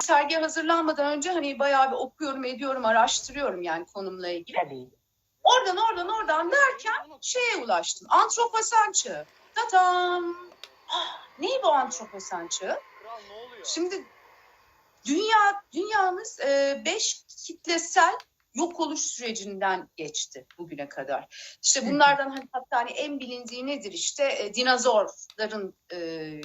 sergi hazırlanmadan önce hani bayağı bir okuyorum, ediyorum, araştırıyorum yani konumla ilgili. Tabii. Oradan oradan oradan derken şeye ulaştım. Antroposen çağı. Tatam. Ah, ne bu antroposen çağı? Kral ne oluyor? Şimdi dünya dünyamız e, beş kitlesel yok oluş sürecinden geçti bugüne kadar. İşte bunlardan hani hatta hani en bilindiği nedir işte e, dinozorların e,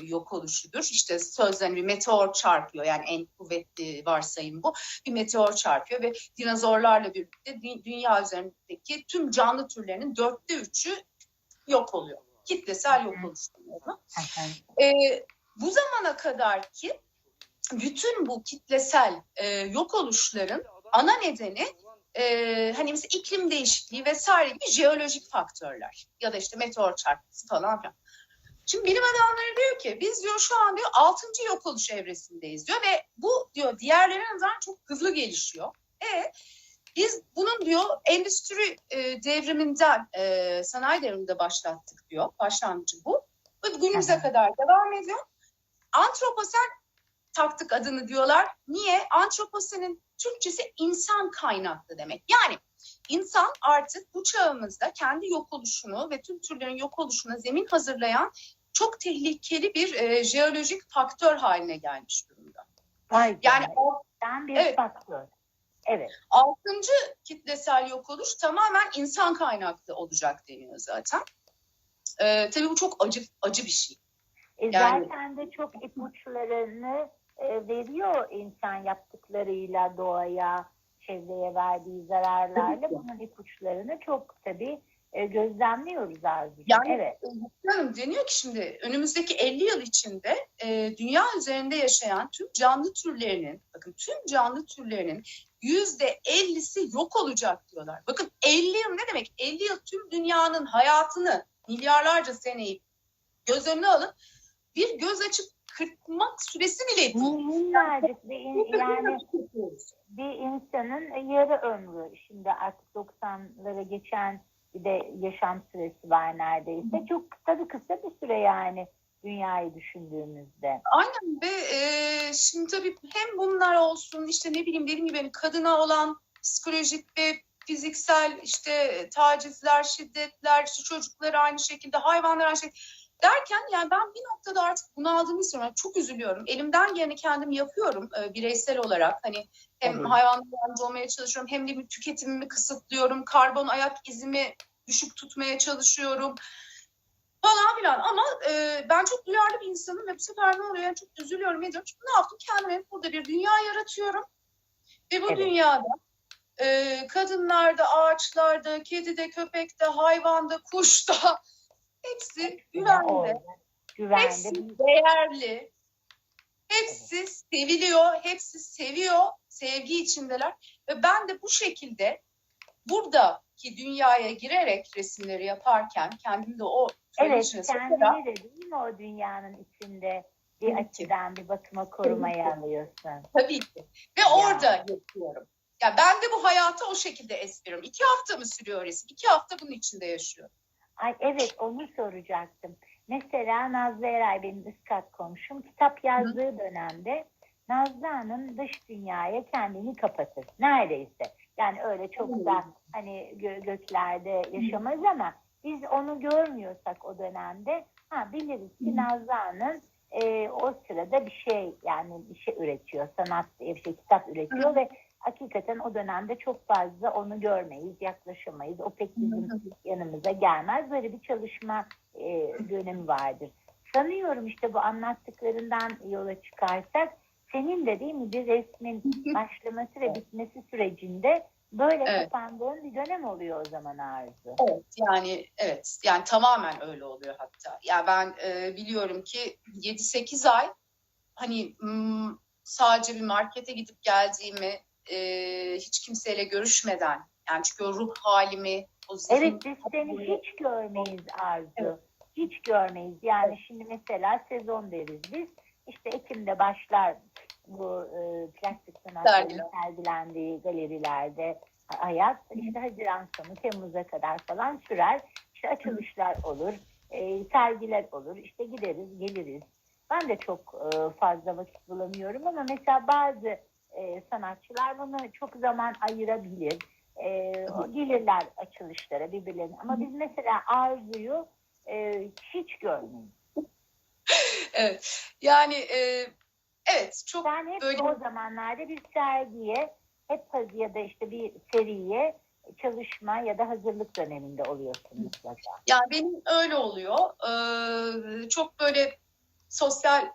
yok oluşudur. İşte sözden bir meteor çarpıyor yani en kuvvetli varsayım bu. Bir meteor çarpıyor ve dinozorlarla birlikte dü- dünya üzerindeki tüm canlı türlerinin dörtte üçü yok oluyor. Kitlesel yok oluş. E, bu zamana kadar ki bütün bu kitlesel e, yok oluşların ana nedeni e, hani mesela iklim değişikliği vesaire gibi jeolojik faktörler ya da işte meteor çarpması falan filan. Şimdi bilim adamları diyor ki biz diyor şu an diyor 6. yok oluş evresindeyiz diyor ve bu diyor diğerlerine nazaran çok hızlı gelişiyor. E biz bunun diyor endüstri e, devriminden e, sanayi devriminde başlattık diyor. Başlangıcı bu. Ve günümüze kadar devam ediyor. Antroposen taktık adını diyorlar. Niye? Antroposenin Türkçesi insan kaynaklı demek. Yani insan artık bu çağımızda kendi yok oluşunu ve tüm türlerin yok oluşuna zemin hazırlayan çok tehlikeli bir e, jeolojik faktör haline gelmiş durumda. Vay Yani o bir Evet. faktör. Evet. altıncı kitlesel yok oluş tamamen insan kaynaklı olacak deniyor zaten. E, tabii bu çok acı acı bir şey. E Yani- Zaten de çok ipuçlarını e, veriyor insan yaptıklarıyla doğaya, çevreye verdiği zararlarla. Bunun ipuçlarını çok tabii e, gözlemliyoruz Arzucuğum. Yani- evet. Hanım deniyor ki şimdi önümüzdeki 50 yıl içinde e, dünya üzerinde yaşayan tüm canlı türlerinin, bakın tüm canlı türlerinin yüzde 50'si yok olacak diyorlar. Bakın 50 yıl ne demek? 50 yıl tüm dünyanın hayatını milyarlarca seneyi göz önüne alın. Bir göz açıp kırpmak süresi bile değil. Minnacık bir in- yani Yani bir insanın yarı ömrü. Şimdi artık 90'lara geçen bir de yaşam süresi var neredeyse. Çok kısa bir kısa bir süre yani dünyayı düşündüğümüzde. Aynen ve e, şimdi tabii hem bunlar olsun işte ne bileyim dediğim gibi hani kadına olan psikolojik ve fiziksel işte tacizler, şiddetler, işte çocukları aynı şekilde, hayvanlar aynı şekilde derken yani ben bir noktada artık bunaldığımı hissediyorum. Yani çok üzülüyorum. Elimden geleni kendim yapıyorum e, bireysel olarak. Hani hem hayvanlara yardımcı olmaya çalışıyorum hem de bir tüketimimi kısıtlıyorum. Karbon ayak izimi düşük tutmaya çalışıyorum falan filan ama e, ben çok duyarlı bir insanım ve bu sefer ne oluyor yani çok üzülüyorum ediyorum. Çünkü ne yaptım kendime burada bir dünya yaratıyorum ve bu Evet. dünyada e, kadınlarda, ağaçlarda, kedide, köpekte, hayvanda, kuşta hepsi güvende, Orada, güvende. hepsi değerli, hepsi seviliyor, hepsi seviyor, sevgi içindeler ve ben de bu şekilde buradaki dünyaya girerek resimleri yaparken kendimi de o Evet, içine sokarak de değil mi o dünyanın içinde bir Tabii ki. açıdan bir bakıma korumaya alıyorsun. Tabii ki. Ve Ya. orada yapıyorum. Ya ben de bu hayatı o şekilde espriyorum. İki hafta mı sürüyor resim? İki hafta bunun içinde yaşıyorum. Ay evet onu soracaktım. Mesela Nazlı Eray benim üst kat komşum kitap yazdığı dönemde Nazlı Hanım dış dünyaya kendini kapatır. Neredeyse. Yani öyle çok da hani gö- göklerde yaşamaz ama biz onu görmüyorsak o dönemde ha biliriz ki Nazlı Hanım e, o sırada bir şey yani bir şey üretiyor. Sanat diye bir şey kitap üretiyor ve hakikaten o dönemde çok fazla onu görmeyiz, yaklaşamayız. O pek bizim yanımıza gelmez. Böyle bir çalışma e, dönemi vardır. Sanıyorum işte bu anlattıklarından yola çıkarsak senin de değil mi bir resmin başlaması ve bitmesi sürecinde böyle Evet. kapandığın bir dönem oluyor o zaman Arzu. Evet yani evet yani tamamen öyle oluyor hatta. Ya ben e, biliyorum ki 7-8 ay hani sadece bir markete gidip geldiğimi e, hiç kimseyle görüşmeden yani çünkü o ruh halimi o zihin Evet biz seni hiç görmeyiz Arzu. Evet. Hiç görmeyiz. Yani şimdi mesela sezon deriz biz. İşte Ekim'de başlar bu e, plastik sanatların Sergiler. sergilendiği galerilerde hayat. İşte Haziran sonu Temmuz'a kadar falan sürer. İşte açılışlar olur. e, sergiler olur. İşte gideriz geliriz. Ben de çok e, fazla vakit bulamıyorum ama mesela bazı e, sanatçılar bunu çok zaman ayırabilir. E, gelirler açılışlara birbirlerine. Ama biz mesela Arzu'yu e, hiç görmeyiz. Evet. Yani e, evet çok Sen hep Böyle- o zamanlarda bir sergiye, hep ya da işte bir seriye çalışma ya da hazırlık döneminde oluyorsun mutlaka. Yani benim öyle oluyor. Ee, çok böyle sosyal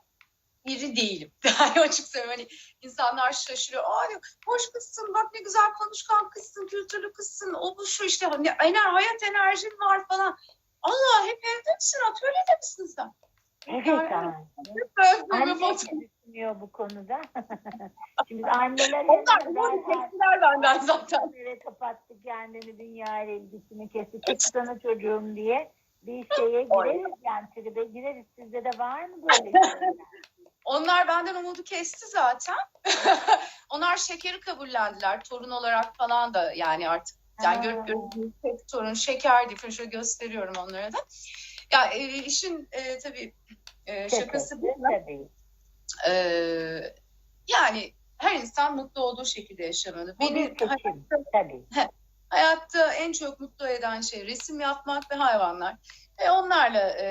biri değilim. Yani açık söyleyeyim hani insanlar şaşırıyor. Aa diyor, hoş kızsın bak ne güzel konuşkan kızsın, kültürlü kızsın. O bu şu işte hani ener, hayat enerjin var falan. Allah hep evde misin? Atölyede misin sen? Evet Yani- anne. Düşünüyor bu konuda? Şimdi anneler Onlar umarım tepkiler benden zaten. Nereye kapattı kendini dünya ilgisini kesti çıksana çocuğum diye bir şeye gireriz yani tribe gireriz. Sizde de var mı böyle şeyler? Onlar benden umudu kesti zaten. Onlar şekeri kabullendiler. Torun olarak falan da yani artık yani gördüğünüz tek torun şeker diye şöyle gösteriyorum onlara da. Ya e, işin e, tabii e, şakası bu. E, yani her insan mutlu olduğu şekilde yaşamalı. Beni seçim. Tabii. hayatta en çok mutlu eden şey resim yapmak ve hayvanlar. Ve onlarla e,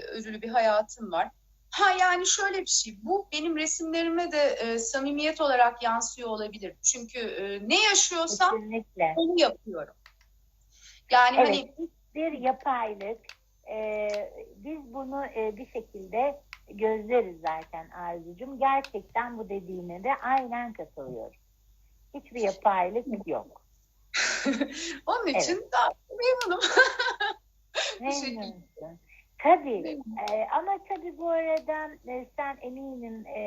örülü bir hayatım var. Ha yani şöyle bir şey, bu benim resimlerime de e, samimiyet olarak yansıyor olabilir. Çünkü e, ne yaşıyorsam Kesinlikle. onu yapıyorum. Yani Evet. hani bir yapaylık. Ee, biz bunu e, bir şekilde gözleriz zaten Arzucuğum. Gerçekten bu dediğine de aynen katılıyorum. Hiçbir yapaylık yok. onun için daha memnunum. Teşekkür Memnunsun. Tabii. Ee, ama tabii bu arada e, sen eminim e,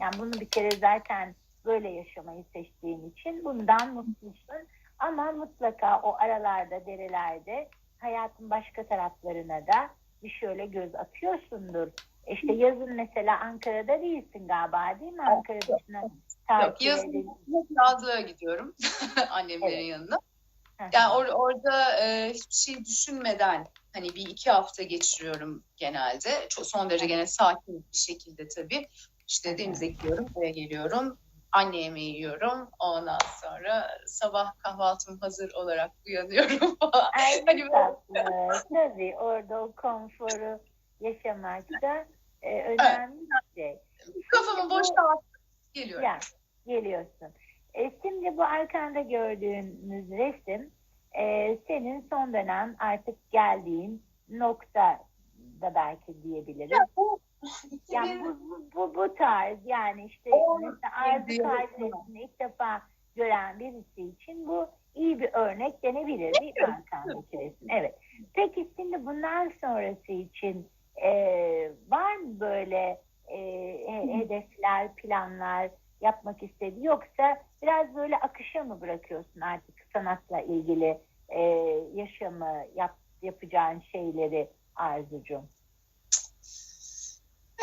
yani bunu bir kere zaten böyle yaşamayı seçtiğin için bundan mutlusun. Ama mutlaka o aralarda, derelerde hayatın başka taraflarına da bir şöyle göz atıyorsundur. İşte yazın mesela Ankara'da değilsin galiba değil mi? Ankara dışına Yok, yazın yazlığa gidiyorum annemlerin Evet. yanına. Yani or- orada e, hiçbir şey düşünmeden hani bir iki hafta geçiriyorum genelde. Çok son derece gene sakin bir şekilde tabii. İşte denize gidiyorum, eve geliyorum. Anne yemeği yiyorum. Ondan sonra sabah kahvaltım hazır olarak uyanıyorum. Ay Hani böyle-. Tabii orada o konforu yaşamak da e, önemli bir şey. Kafamı boşaltıp geliyorum. Ya, geliyorsun. E, şimdi bu arkanda gördüğünüz resim e, senin son dönem artık geldiğin nokta da belki diyebiliriz. Ya bu Yani bu, bu, bu, bu tarz yani işte O mesela Arzu. Kardeş'ini ilk defa gören birisi için bu iyi bir örnek denebilir değil mi arkandaki resim? Evet. Peki şimdi bundan sonrası için e, var mı böyle e, he- hedefler, planlar yapmak istedi yoksa biraz böyle akışa mı bırakıyorsun artık sanatla ilgili e, yaşamı, yap, yapacağın şeyleri Arzucuğum?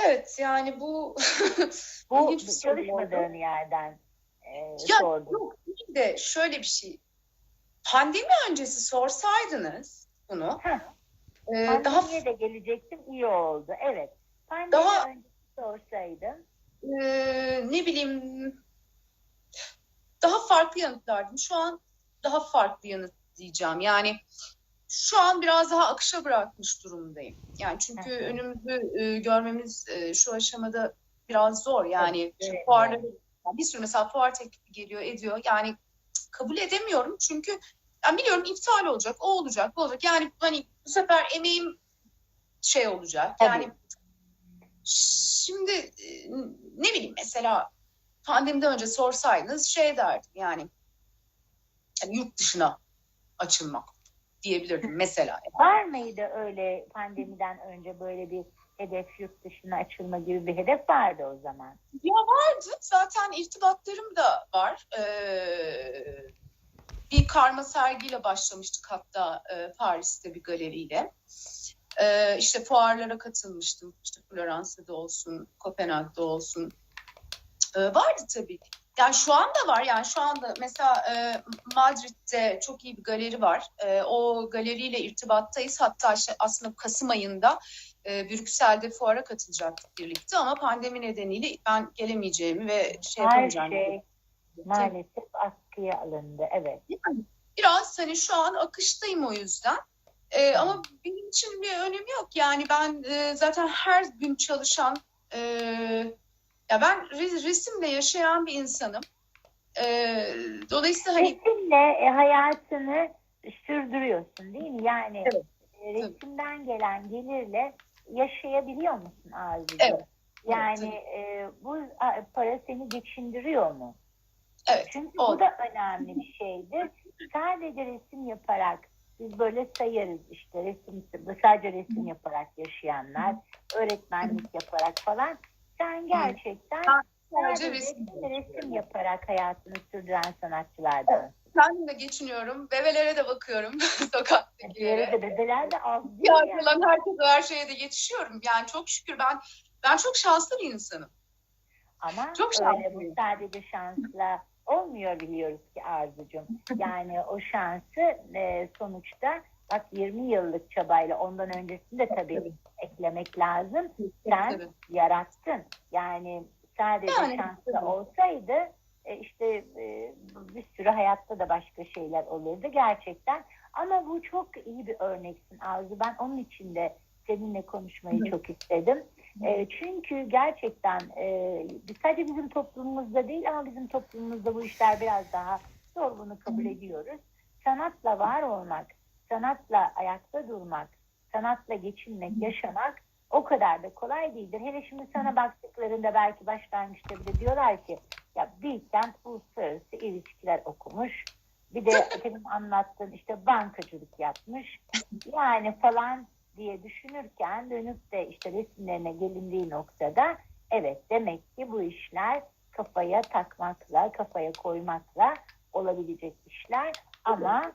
Evet yani bu Bu çalışmadığın yerden e, Ya sordum. yok değil de şöyle bir şey. Pandemi öncesi sorsaydınız bunu Heh, e, Pandemiye daha de gelecektim iyi oldu. Evet. Pandemi Daha- öncesi sorsaydın. E, ne bileyim daha farklı yanıtlardım. Şu an daha farklı yanıt diyeceğim. Yani şu an biraz daha akışa bırakmış durumdayım. Yani çünkü hı. önümüzü e, görmemiz e, şu aşamada biraz zor. Yani Evet, evet. fuarları bir sürü mesela fuar teklifi geliyor ediyor. Yani kabul edemiyorum çünkü yani biliyorum iptal olacak, o olacak, bu olacak. Yani hani bu sefer emeğim şey olacak. Yani şimdi e, ne bileyim mesela pandemiden önce sorsaydınız şey derdim yani, yani yurt dışına açılmak diyebilirdim mesela. Var mıydı öyle pandemiden önce böyle bir hedef yurt dışına açılma gibi bir hedef vardı o zaman? Ya vardı. Zaten irtibatlarım da var. Ee, bir karma sergiyle başlamıştık hatta e, Paris'te bir galeriyle. Ee, işte fuarlara katılmıştım. İşte Floransa'da olsun, Kopenhag'da olsun. Ee, vardı tabii. Yani şu anda var. Yani şu anda mesela e, Madrid'de çok iyi bir galeri var. E, o galeriyle irtibattayız. Hatta işte aslında Kasım ayında e, Brüksel'de fuara katılacaktık birlikte ama pandemi nedeniyle ben gelemeyeceğimi ve şey Her yapamayacağımı. şey maalesef askıya alındı. Evet. Yani biraz hani şu an akıştayım o yüzden. Ee, ama benim için bir önemi yok. Yani ben e, zaten her gün çalışan, e, ya ben re- resimle yaşayan bir insanım. E, dolayısıyla hani Resimle e, hayatını sürdürüyorsun değil mi? Yani Evet, e, resimden gelen gelirle yaşayabiliyor musun Arzucuğum? Evet, Yani e, bu para seni geçindiriyor mu? evet, Çünkü o- bu da önemli bir şeydir. Sadece resim yaparak biz böyle sayarız işte resim sadece resim yaparak yaşayanlar, öğretmenlik yaparak falan. Sen gerçekten sadece resim. resim yaparak hayatını sürdüren sanatçılardan. Kendim de geçiniyorum. Bevelere de bakıyorum sokaktakilere. De bebeler de az değil Ya yani. herkese her şeye de yetişiyorum. Yani çok şükür ben ben çok şanslı bir insanım. Ama Çok öyle bu sadece şansla olmuyor biliyoruz ki Arzucuğum. Yani o şansı e, sonuçta bak 20 yıllık çabayla ondan öncesinde tabii Tabii. eklemek lazım. Sen Tabii. yarattın. Yani sadece Yani, şansla tabii. olsaydı e, işte e, bir sürü hayatta da başka şeyler olurdu gerçekten. Ama bu çok iyi bir örneksin Arzu. Ben onun için de seninle konuşmayı Hı. çok istedim. E, çünkü gerçekten e, sadece bizim toplumumuzda değil ama bizim toplumumuzda bu işler biraz daha zor bunu kabul ediyoruz. Sanatla var olmak, sanatla ayakta durmak, sanatla geçinmek, yaşamak o kadar da kolay değildir. Hele şimdi sana baktıklarında belki başlangıçta bile diyorlar ki ya Bilkent uluslararası ilişkiler okumuş. Bir de senin anlattığın işte bankacılık yapmış. Yani falan diye düşünürken dönüp de işte resimlerine gelindiği noktada evet demek ki bu işler kafaya takmakla, kafaya koymakla olabilecek işler ama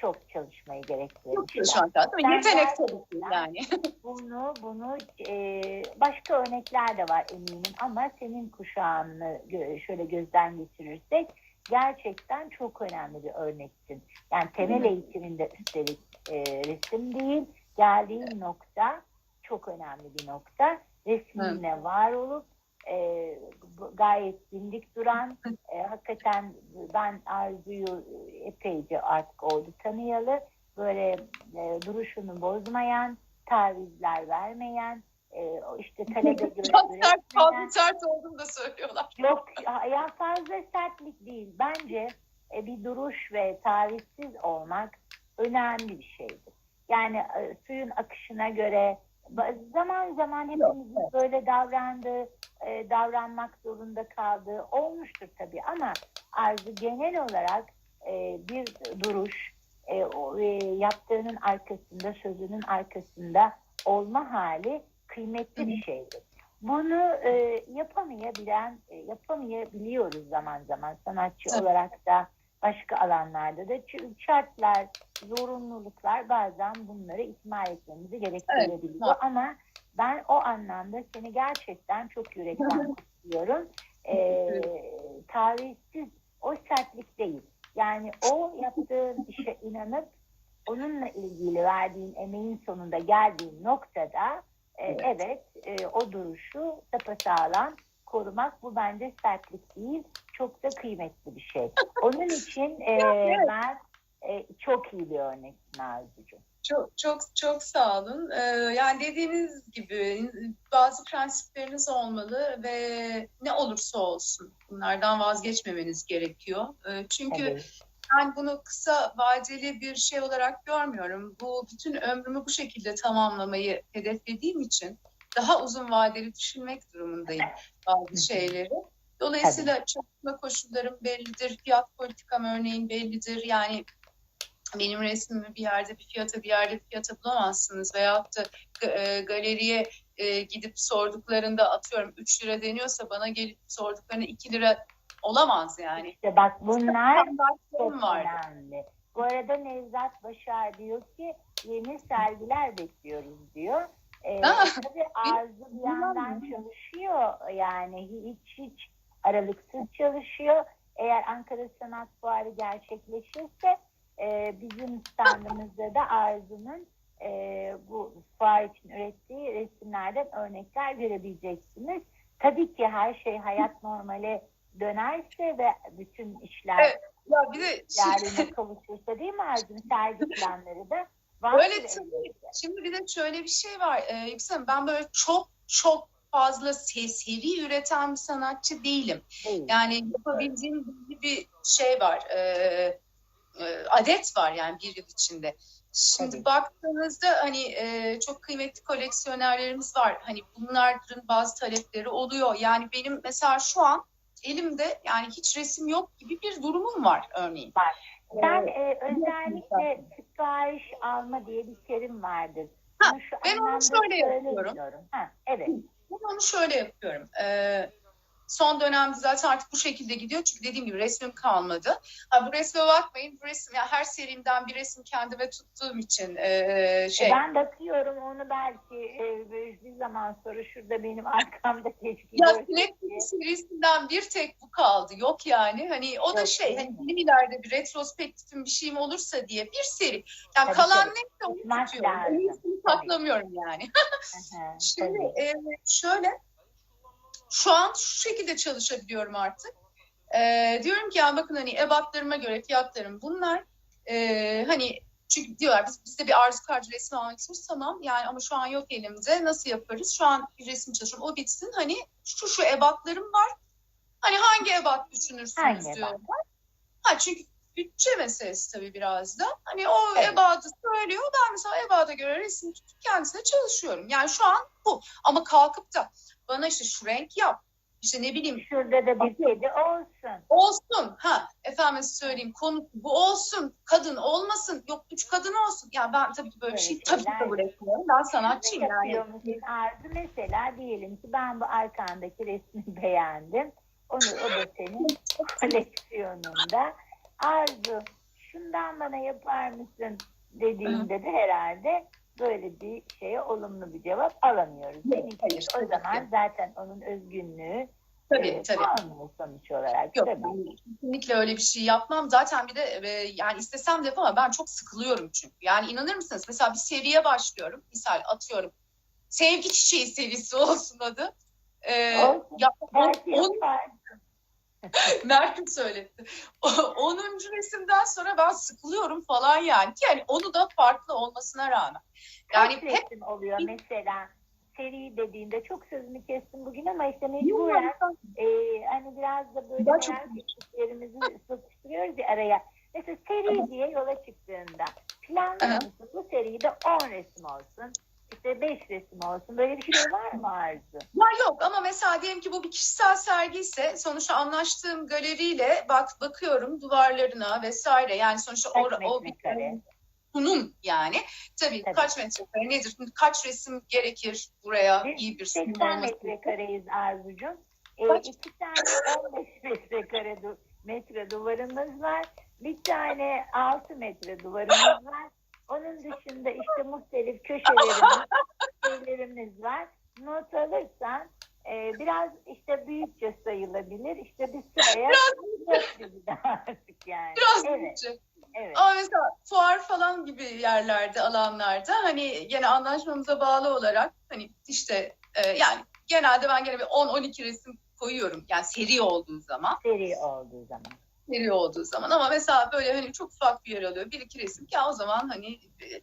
çok çalışmayı gerektiren Çok çalışan lazım. Yetenek tabii yani. Bunu bunu e, başka örnekler de var eminim ama senin kuşağını şöyle gözden geçirirsek gerçekten çok önemli bir örneksin. Yani temel Hı. eğitiminde üstelik e, resim değil, geldiğin nokta çok önemli bir nokta. Resminle var olup e, gayet dimdik duran, e, hakikaten ben Arzu'yu epeyce artık oldu tanıyalı, böyle e, duruşunu bozmayan, tavizler vermeyen, e, işte talebe göre Çok sert, fazla sert olduğunu da söylüyorlar. Yok ya fazla sertlik değil. Bence e, bir duruş ve tavizsiz olmak önemli bir şeydir. Yani e, suyun akışına göre zaman zaman hepimiz böyle davrandı, e, davranmak zorunda kaldığı olmuştur tabii ama arzu genel olarak e, bir duruş, e, o, e, yaptığının arkasında, sözünün arkasında olma hali kıymetli bir şeydir. Bunu e, yapamayabilen, e, yapamayabiliyoruz zaman zaman sanatçı olarak da başka alanlarda da Ç- şartlar, zorunluluklar bazen bunları ihmal etmemizi gerektirebiliyor. Evet. Ama ben o anlamda seni gerçekten çok yürekten kutluyorum. E, tarihsiz o sertlik değil. Yani o yaptığın işe inanıp onunla ilgili verdiğin emeğin sonunda geldiğin noktada e, Evet. evet e, o duruşu sapasağlam korumak bu bence sertlik değil çok da kıymetli bir şey. Onun için e, evet. ben e, çok iyi bir örneksin Arzucuğum. Çok çok çok sağ olun. Ee, yani dediğiniz gibi bazı prensipleriniz olmalı ve ne olursa olsun bunlardan vazgeçmemeniz gerekiyor. Ee, çünkü Tabii. ben bunu kısa vadeli bir şey olarak görmüyorum. Bu bütün ömrümü bu şekilde tamamlamayı hedeflediğim için daha uzun vadeli düşünmek durumundayım bazı şeyleri. Dolayısıyla çalışma koşullarım bellidir, fiyat politikam örneğin bellidir. Yani benim resmimi bir yerde bir fiyata bir yerde bir fiyata bulamazsınız. Veyahut da e, galeriye e, gidip sorduklarında atıyorum 3 lira deniyorsa bana gelip sorduklarında 2 lira olamaz yani. İşte bak bunlar çok önemli. Bu arada Nevzat Başar diyor ki yeni sergiler bekliyoruz diyor. Ee, tabii Arzu bir yandan çalışıyor yani hiç hiç aralıksız çalışıyor. Eğer Ankara Sanat Fuarı gerçekleşirse e, bizim standımızda da Arzu'nun e, bu fuar için ürettiği resimlerden örnekler görebileceksiniz. Tabii ki her şey hayat normale dönerse ve bütün işler Evet, Ya bir de şimdi, kavuşursa değil mi Arzu'nun sergi planları da var. Öyle tabii. şimdi bir de şöyle bir şey var. Ee, Yüksel ben böyle çok çok fazla se- seri üreten bir sanatçı değilim. Değil. Yani yapabildiğim belli bir şey var. e, e, adet var yani bir yıl içinde. Şimdi Tabii. baktığınızda hani e, çok kıymetli koleksiyonerlerimiz var. Hani bunların bazı talepleri oluyor. Yani benim mesela şu an elimde yani hiç resim yok gibi bir durumum var örneğin. Ben Ee, e, özellikle sipariş alma diye bir terim vardır. Ha, ben onu şöyle yapıyorum. Ha, evet. Ben onu şöyle yapıyorum. Ee, son dönemde zaten artık bu şekilde gidiyor. Çünkü dediğim gibi resmim kalmadı. Ha, bu resme bakmayın. Bu resim yani her serimden bir resim kendime tuttuğum için ee, şey. Ben bakıyorum onu belki e, bir zaman sonra şurada benim arkamda keşke Ya. Beauty serisinden bir tek bu kaldı. Yok yani. Hani o da Yok, şey hani benim ileride bir retrospektifim bir şeyim olursa diye bir seri. Yani Tabii, kalan tabii. neyse onu tutuyorum. Saklamıyorum yani. Şimdi e, şöyle şu an şu şekilde çalışabiliyorum artık. E, diyorum ki ya bakın hani ebatlarıma göre fiyatlarım bunlar. E, hani çünkü diyorlar biz, biz de bir arzu kartı resmi almak istiyoruz tamam yani ama şu an yok elimde nasıl yaparız? Şu an bir resim çalışıyorum o bitsin hani şu şu ebatlarım var. Hani hangi ebat düşünürsünüz Hangi ebat? diyorlar. Ha çünkü bütçe meselesi tabii biraz da. Hani o Evet. ebadı söylüyor. Ben mesela ebada göre resim tutup kendisine çalışıyorum. Yani şu an bu. Ama kalkıp da bana işte şu renk yap. İşte ne bileyim Şurada da bir kedi olsun. olsun. Ha efendim söyleyeyim konu bu olsun. Kadın olmasın. Yok üç kadın olsun. Ya ben tabii ki böyle bir şey tabii ki kabul etmiyorum. Ben sanatçıyım yani. Arzu? Mesela diyelim ki ben bu arkandaki resmi beğendim. Onu o da senin koleksiyonunda. Arzu şundan bana yapar mısın dediğinde de herhalde böyle bir şeye olumlu bir cevap alamıyoruz. Yok, Seninki hayır, o zaman ki. zaten onun özgünlüğü Tabii e, tabii. kalmıyor sonuç olarak. Yok tabii. ben kesinlikle öyle bir şey yapmam. Zaten bir de e, yani istesem de yapamam. Ben çok sıkılıyorum çünkü. Yani inanır mısınız? Mesela bir seriye başlıyorum. Misal atıyorum. Sevgi çiçeği serisi olsun adı. Ee, Olsun. ya, on, on. Mert'im söyletti. O- 10. resimden sonra ben sıkılıyorum falan yani. Yani onu da farklı olmasına rağmen. Yani Kaç hep resim oluyor mesela seri dediğinde çok sözünü kestim bugün ama işte mecburen e, hani biraz da böyle Ben çok- ettiklerimizi sıkıştırıyoruz ya araya. Mesela seri diye yola çıktığında musun? Bu seride 10 resim olsun, işte 5 resim olsun. Böyle bir şey var mı Arzu? Ya yok ama mesela diyelim ki bu bir kişisel sergi ise sonuçta anlaştığım galeriyle bak bakıyorum duvarlarına vesaire yani sonuçta or, o bir metrekare? sunum yani. Tabii, Tabii. kaç metrekare nedir? Kaç resim gerekir buraya Biz iyi bir sunum 80 olması? metrekareyiz Arzucuğum. E, Kaç? iki tane 15 metrekare du- metre duvarımız var. Bir tane 6 metre duvarımız var. Onun dışında işte muhtelif köşelerimiz, şeylerimiz var. Not alırsan e, biraz işte büyükçe sayılabilir. İşte bir sıraya de artık yani. Biraz evet, büyükçe. evet. Ama mesela fuar falan gibi yerlerde, alanlarda hani gene anlaşmamıza bağlı olarak hani işte e, yani genelde ben gene bir 10-12 resim koyuyorum. Yani seri olduğu zaman, Seri olduğu zaman. Seri olduğu zaman ama mesela böyle hani çok ufak bir yer alıyor. Bir iki resim ya o zaman hani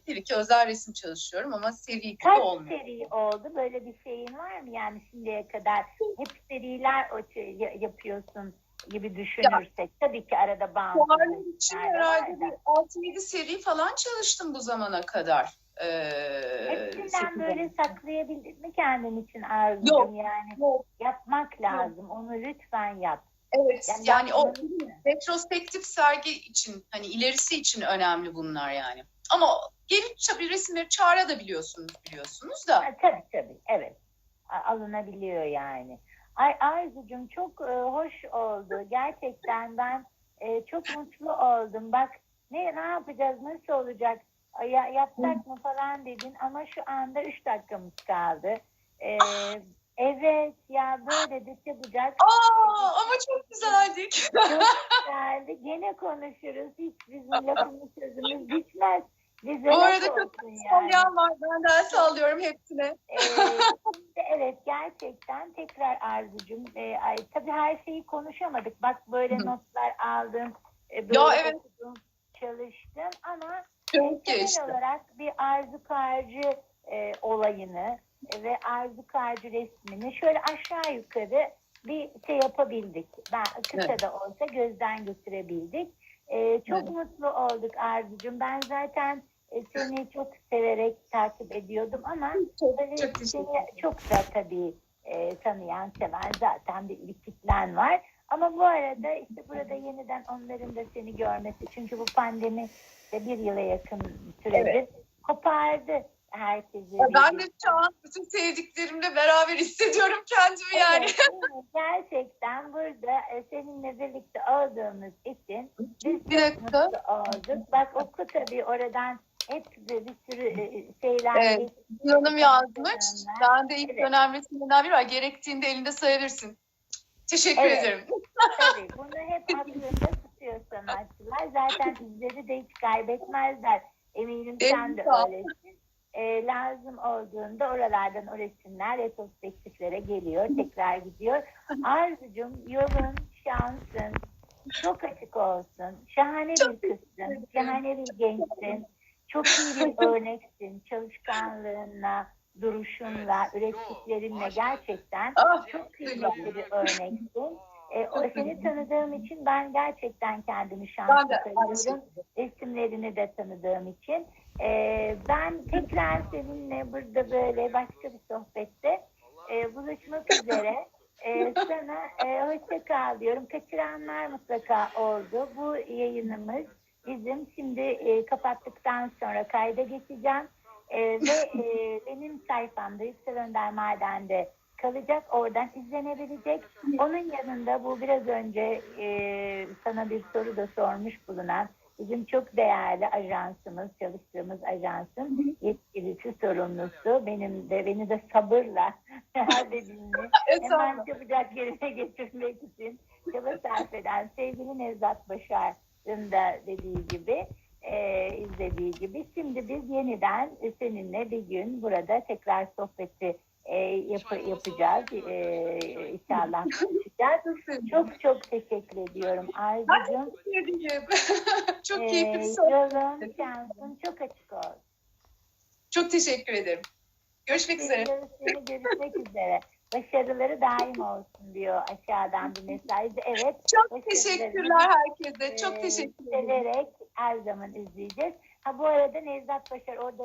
bir iki özel resim çalışıyorum ama seri gibi Kaç olmuyor. seri oldu? Böyle bir şeyin var mı? Yani şimdiye kadar hep seriler ya- yapıyorsun gibi düşünürsek. Tabii ki arada. Fuarlar için herhalde bir da. 6-7 seri falan çalıştım bu zamana kadar. Ee, Hepsinden böyle ay. saklayabildin mi kendin için? Yok. Yani Yok, yapmak lazım. Onu lütfen yap. Evet Yani yani, o retrospektif sergi için hani ilerisi için önemli bunlar yani. Ama gelip tabii resimleri çağıra da biliyorsunuz biliyorsunuz da. Ha, tabii tabii. Evet. Alınabiliyor yani. Ay Arzucuğum çok e, hoş oldu. Gerçekten ben e, çok mutlu oldum. Bak ne ne yapacağız? Nasıl olacak? Ya, yapsak mı falan dedin ama şu anda üç dakikamız kaldı. E, evet ya böyle de çabucak Aa ama çok güzeldik. çok güzeldi. Gene konuşuruz. Hiç bizim lafımız sözümüz bitmez. Bize Bu arada çok yani. Var. Ben de el sallıyorum hepsine. Şimdi evet gerçekten tekrar Arzucuğum. Ee, ay, tabii her şeyi konuşamadık. Bak böyle Hı. notlar aldım. e, Böyle Ya evet. okudum, çalıştım ama Çok genel olarak bir Arzu Karcı e, olayını e, ve Arzu Karcı resmini şöyle aşağı yukarı bir şey yapabildik. Ben kısa Evet. da olsa gözden götürebildik. E, çok Evet. mutlu olduk Arzucuğum. Ben zaten e, seni çok severek takip ediyordum ama Çok, Böyle çok seni çok da tabii e, tanıyan, seven zaten bir, bir kitlen var. Ama bu arada işte burada yeniden onların da seni görmesi. Çünkü bu pandemi de bir yıla yakın süredir Evet. kopardı herkesi. Ben de şu an bütün sevdiklerimle beraber hissediyorum kendimi yani. Evet, mi? Gerçekten burada e, seninle birlikte olduğumuz için biz Bir dakika. olduk. Bak oku tabii oradan hep bir, bir sürü e, şeyler Evet. geçti. Yanım yazmış. Ben de ilk Evet. dönem resimlerinden biri var. Gerektiğinde elinde sayabilirsin. Teşekkür Evet. ederim. Tabii bunu hep aklında tutuyor sanatçılar. Zaten izleri de hiç kaybetmezler. Eminim sen de öylesin. Ee, lazım olduğunda oralardan o resimler retrospektiflere geliyor, tekrar gidiyor. Arzucum yolun, şansın çok açık olsun. Şahane Çok bir kızsın, şahane bir gençsin. Çok iyi bir örneksin. Çalışkanlığınla, duruşunla, ürettiklerinle gerçekten Ah, çok kıymetli bir örneksin. E, o seni tanıdığım için ben gerçekten kendimi şanslı aynı sayıyorum. Resimlerini de tanıdığım için. E, ben tekrar seninle burada böyle başka bir sohbette e, buluşmak üzere. E, sana e, hoşça kal diyorum. Kaçıranlar mutlaka oldu. Bu yayınımız bizim şimdi e, kapattıktan sonra kayda geçeceğim. E, ve e, benim sayfamda Yüksel Önder Maden'de kalacak. Oradan izlenebilecek. Onun yanında bu biraz önce e, sana bir soru da sormuş bulunan bizim çok değerli ajansımız, çalıştığımız ajansın yetkilisi sorumlusu. Benim de beni de sabırla her dediğini hemen çabucak yerine getirmek için çaba sarf eden sevgili Nevzat Başar'ın da dediği gibi e, izlediği gibi. Şimdi biz yeniden seninle bir gün burada tekrar sohbeti e, yap- yapacağız. E, inşallah konuşacağız. Çok. Çok teşekkür ediyorum Arzucuğum. Çok Ee, keyifli bir sohbet. yolun, şansın çok açık olsun. Çok teşekkür ederim. Görüşmek üzere. Görüşmek, görüşmek üzere. Başarıları daim olsun diyor aşağıdan bir mesaj. Evet. Çok teşekkürler herkese. e, Çok teşekkür ederim. Severek her zaman izleyeceğiz. Ha bu arada Nevzat Başar orada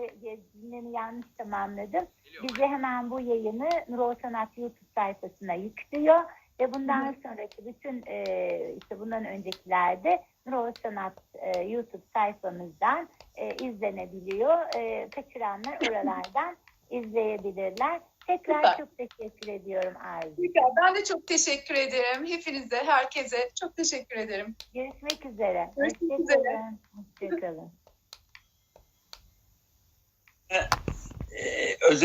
cümlemi yanlış tamamladım. Bize hemen bu yayını Nurol Sanat YouTube sayfasına yüklüyor. Ve bundan sonraki bütün e, işte bundan öncekilerde Nurol Sanat e, YouTube sayfamızdan e, izlenebiliyor. E, kaçıranlar oralardan izleyebilirler. Tekrar Süper. çok teşekkür ediyorum Arzu. Süper. Ben de çok teşekkür ederim. Hepinize, herkese çok teşekkür ederim. Görüşmek üzere. Görüşmek üzere. Hoşçakalın. Ee, özel